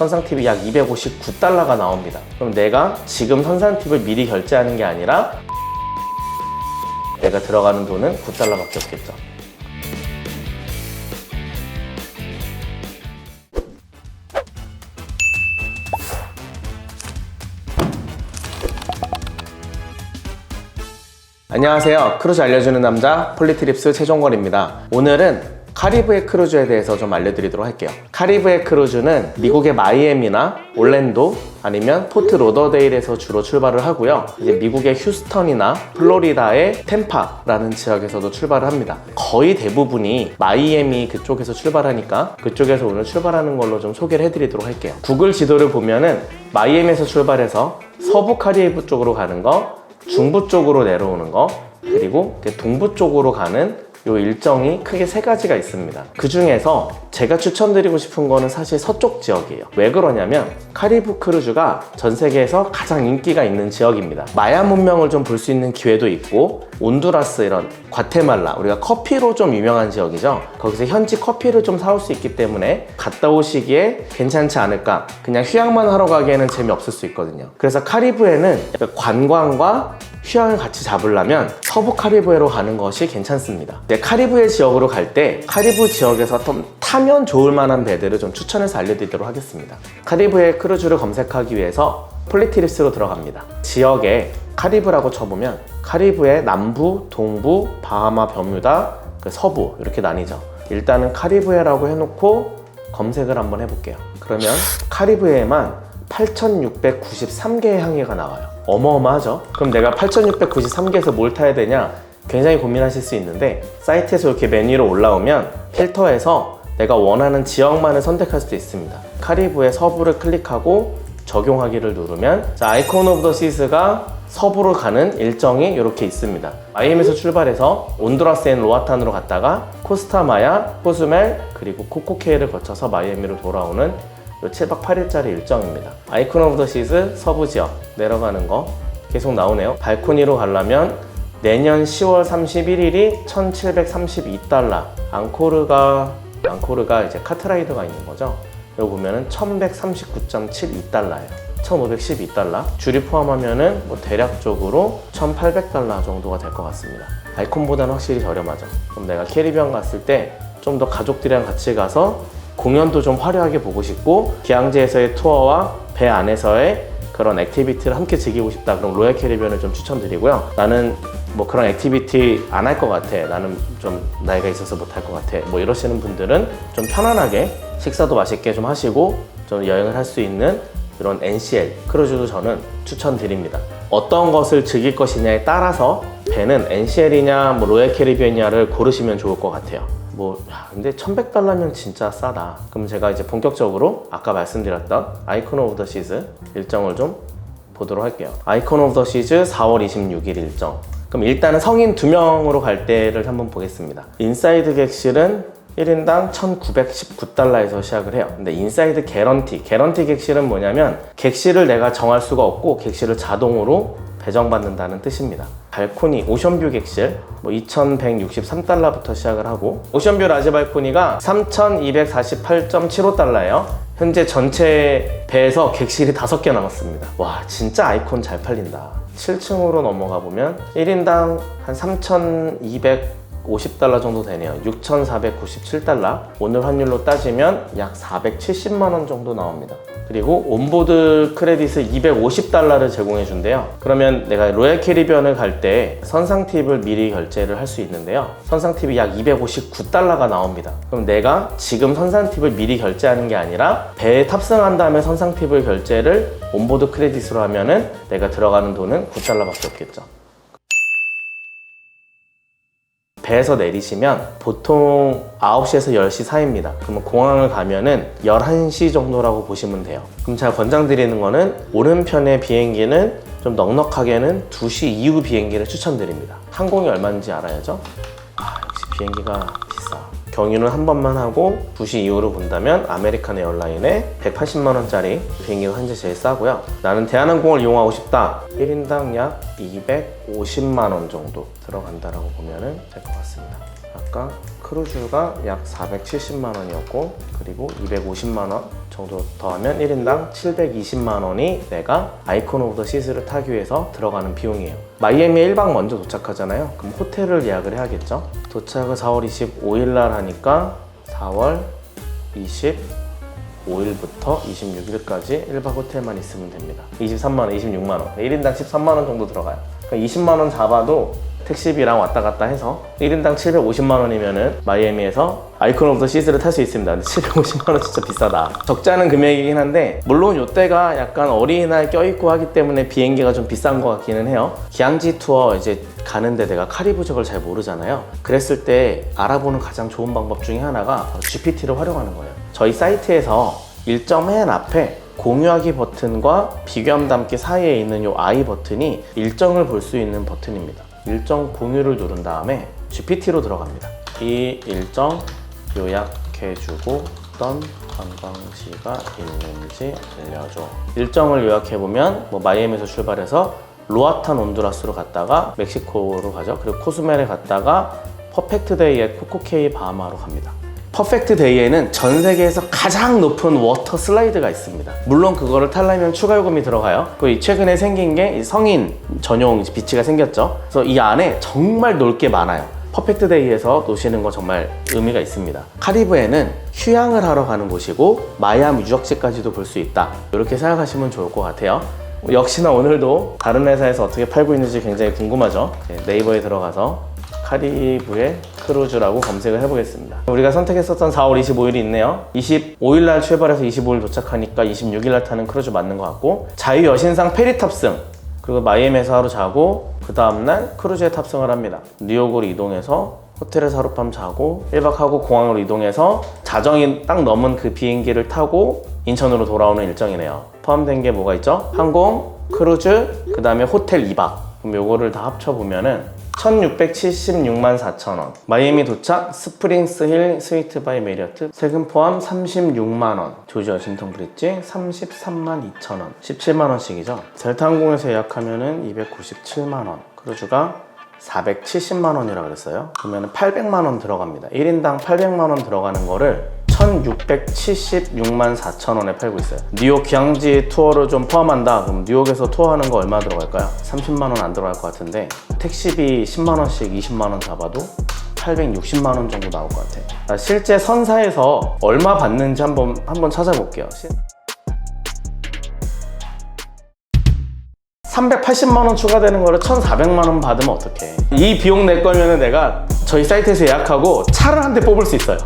선상팁이 약 259달러가 나옵니다. 그럼 내가 지금 선상팁을 미리 결제하는 게 아니라 내가 들어가는 돈은 9달러밖에 없겠죠. 안녕하세요. 크루즈 알려주는 남자 폴리트립스 최종걸입니다. 오늘은 카리브해 크루즈에 대해서 좀 알려드리도록 할게요. 카리브해 크루즈는 미국의 마이애미나 올랜도 아니면 포트 로더데일에서 주로 출발을 하고요. 이제 미국의 휴스턴이나 플로리다의 템파라는 지역에서도 출발을 합니다. 거의 대부분이 마이애미 그쪽에서 출발하니까 그쪽에서 오늘 출발하는 걸로 좀 소개를 해드리도록 할게요. 구글 지도를 보면은 마이애미에서 출발해서 서부 카리브 쪽으로 가는 거, 중부 쪽으로 내려오는 거 그리고 동부 쪽으로 가는 요 일정이 크게 세 가지가 있습니다. 그 중에서 제가 추천드리고 싶은 거는 사실 서쪽 지역이에요. 왜 그러냐면 카리브 크루즈가 전 세계에서 가장 인기가 있는 지역입니다. 마야 문명을 좀 볼 수 있는 기회도 있고 온두라스 이런 과테말라 우리가 커피로 좀 유명한 지역이죠. 거기서 현지 커피를 좀 사올 수 있기 때문에 갔다 오시기에 괜찮지 않을까. 그냥 휴양만 하러 가기에는 재미없을 수 있거든요. 그래서 카리브해는 약간 관광과 휴양을 같이 잡으려면 서부 카리브해로 가는 것이 괜찮습니다. 네, 카리브해 지역으로 갈 때 카리브 지역에서 좀 타면 좋을 만한 배들을 좀 추천해서 알려드리도록 하겠습니다. 카리브해 크루즈를 검색하기 위해서 폴리티리스로 들어갑니다. 지역에 카리브라고 쳐보면 카리브해 남부, 동부, 바하마, 버뮤다, 그 서부 이렇게 나뉘죠. 일단은 카리브해라고 해놓고 검색을 한번 해볼게요. 그러면 카리브해에만 8,693개의 항해가 나와요. 어마어마하죠? 그럼 내가 8,693개에서 뭘 타야 되냐? 굉장히 고민하실 수 있는데 사이트에서 이렇게 메뉴로 올라오면 필터에서 내가 원하는 지역만을 선택할 수도 있습니다. 카리브해 서부를 클릭하고 적용하기를 누르면 자, 아이콘 오브 더 시스가 서부로 가는 일정이 이렇게 있습니다. 마이애미에서 출발해서 온두라스 앤 로아탄으로 갔다가 코스타마야, 코스멜, 그리고 코코케이를 거쳐서 마이애미로 돌아오는 요 7박 8일짜리 일정입니다. 아이콘 오브 더 시즈 서부 지역 내려가는 거 계속 나오네요. 발코니로 가려면 내년 10월 31일이 1732달러. 앙코르가 앙코르가 이제 카트라이더가 있는 거죠. 여기 보면은 1139.72달러예요. 1512달러. 줄이 포함하면은 뭐 대략적으로 1800달러 정도가 될 것 같습니다. 아이콘보다는 확실히 저렴하죠. 그럼 내가 캐리비안 갔을 때 좀 더 가족들이랑 같이 가서 공연도 좀 화려하게 보고 싶고 기항제에서의 투어와 배 안에서의 그런 액티비티를 함께 즐기고 싶다 그럼 로얄 캐리비안을 좀 추천드리고요. 나는 뭐 그런 액티비티 안 할 것 같아. 나는 좀 나이가 있어서 못 할 것 같아. 뭐 이러시는 분들은 좀 편안하게 식사도 맛있게 좀 하시고 좀 여행을 할 수 있는 이런 NCL 크루즈도 저는 추천드립니다. 어떤 것을 즐길 것이냐에 따라서 배는 NCL이냐 뭐 로얄 캐리비안이냐를 고르시면 좋을 것 같아요. 뭐 야, 근데 1100달러면 진짜 싸다. 그럼 제가 이제 본격적으로 아까 말씀드렸던 아이콘 오브 더 시즈 일정을 좀 보도록 할게요. 아이콘 오브 더 시즈 4월 26일 일정. 그럼 일단은 성인 2명으로 갈 때를 한번 보겠습니다. 인사이드 객실은 1인당 1919달러에서 시작을 해요. 근데 인사이드 개런티. 개런티 객실은 뭐냐면 객실을 내가 정할 수가 없고 객실을 자동으로 배정받는다는 뜻입니다. 발코니 오션뷰 객실 뭐 2,163달러부터 시작을 하고 오션뷰 라지 발코니가 3,248.75달러예요. 현재 전체 배에서 객실이 5개 남았습니다. 와 진짜 아이콘 잘 팔린다. 7층으로 넘어가 보면 1인당 한 3,250달러 정도 되네요. 6,497달러. 오늘 환율로 따지면 약 470만 원 정도 나옵니다. 그리고 온보드 크레딧을 250달러를 제공해 준대요. 그러면 내가 로얄 캐리비안을 갈 때 선상 팁을 미리 결제를 할 수 있는데요. 선상 팁이 약 259달러가 나옵니다. 그럼 내가 지금 선상 팁을 미리 결제하는 게 아니라 배에 탑승한 다음에 선상 팁을 결제를 온보드 크레딧으로 하면은 내가 들어가는 돈은 9달러밖에 없겠죠. 배에서 내리시면 보통 9시에서 10시 사이입니다. 그러면 공항을 가면은 11시 정도라고 보시면 돼요. 그럼 제가 권장드리는 거는 오른편의 비행기는 좀 넉넉하게는 2시 이후 비행기를 추천드립니다. 항공이 얼마인지 알아야죠? 아, 역시 비행기가. 경유는 한 번만 하고 2시 이후로 본다면 아메리칸 에어라인의 180만 원짜리 비행기가 현재 제일 싸고요. 나는 대한항공을 이용하고 싶다. 1인당 약 250만 원 정도 들어간다라고 보면 될것 같습니다. 아까 크루즈가 약 470만 원이었고 그리고 250만 원 정도 더하면 1인당 720만 원이 내가 아이콘 오브 더 시즈를 타기 위해서 들어가는 비용이에요. 마이애미에 1박 먼저 도착하잖아요. 그럼 호텔을 예약을 해야겠죠? 도착을 4월 25일 날 하니까 4월 25일부터 26일까지 1박 호텔만 있으면 됩니다. 23만 원, 26만 원. 1인당 13만 원 정도 들어가요. 그러니까 20만 원 잡아도 택시비랑 왔다 갔다 해서 1인당 750만 원이면은 마이애미에서 아이콘 오브 더 시즈를 탈 수 있습니다. 근데 750만 원 진짜 비싸다. 적지 않은 금액이긴 한데 물론 이때가 약간 어린이날 껴있고 하기 때문에 비행기가 좀 비싼 것 같기는 해요. 기항지 투어 이제 가는데 내가 카리브 지역을 잘 모르잖아요. 그랬을 때 알아보는 가장 좋은 방법 중에 하나가 GPT를 활용하는 거예요. 저희 사이트에서 일정 맨 앞에 공유하기 버튼과 비교함 담기 사이에 있는 이 I 버튼이 일정을 볼 수 있는 버튼입니다. 일정 공유를 누른 다음에 GPT로 들어갑니다. 이 일정 요약해주고 어떤 관광지가 있는지 알려줘. 일정을 요약해보면 뭐 마이애미에서 출발해서 로아탄 온두라스로 갔다가 멕시코로 가죠. 그리고 코스멜에 갔다가 퍼펙트 데이에 코코케이 바하마로 갑니다. 퍼펙트 데이에는 전 세계에서 가장 높은 워터 슬라이드가 있습니다. 물론 그거를 타려면 추가 요금이 들어가요. 그리고 최근에 생긴 게이 성인 전용 비치가 생겼죠. 그래서 이 안에 정말 놀 게 많아요. 퍼펙트 데이에서 노시는 거 정말 의미가 있습니다. 카리브해는 휴양을 하러 가는 곳이고 마야미 유적지까지도 볼 수 있다. 이렇게 생각하시면 좋을 것 같아요. 역시나 오늘도 다른 회사에서 어떻게 팔고 있는지 굉장히 궁금하죠. 네, 네이버에 들어가서 카리브의 크루즈라고 검색을 해보겠습니다. 우리가 선택했었던 4월 25일이 있네요. 25일 날 출발해서 25일 도착하니까 26일 날 타는 크루즈 맞는 것 같고 자유 여신상 페리 탑승 그리고 마이애미에서 하루 자고 그 다음날 크루즈에 탑승을 합니다. 뉴욕으로 이동해서 호텔에서 하룻밤 자고 1박하고 공항으로 이동해서 자정이 딱 넘은 그 비행기를 타고 인천으로 돌아오는 일정이네요. 포함된 게 뭐가 있죠? 항공, 크루즈, 그 다음에 호텔 2박. 그럼 요거를 다 합쳐보면은 1676만 4천 원. 마이애미 도착, 스프링스 힐 스위트 바이 메리어트. 세금 포함 36만 원. 조지 워싱턴 브릿지 33만 2천 원. 17만 원씩이죠. 델타 항공에서 예약하면 은 297만 원. 크루즈가 470만 원이라고 그랬어요. 그러면 800만 원 들어갑니다. 1인당 800만 원 들어가는 거를 1676만 4천 원에 팔고 있어요. 뉴욕 귀향지 투어를 좀 포함한다. 그럼 뉴욕에서 투어하는 거 얼마 들어갈까요? 30만 원 안 들어갈 것 같은데 택시비 10만 원씩 20만 원 잡아도 860만 원 정도 나올 것 같아. 아, 실제 선사에서 얼마 받는지 한번 한번 찾아볼게요. 시- 380만 원 추가되는 거를 1,400만 원 받으면 어떡해? 이 비용 낼 거면은 내가 저희 사이트에서 예약하고 차를 한 대 뽑을 수 있어요.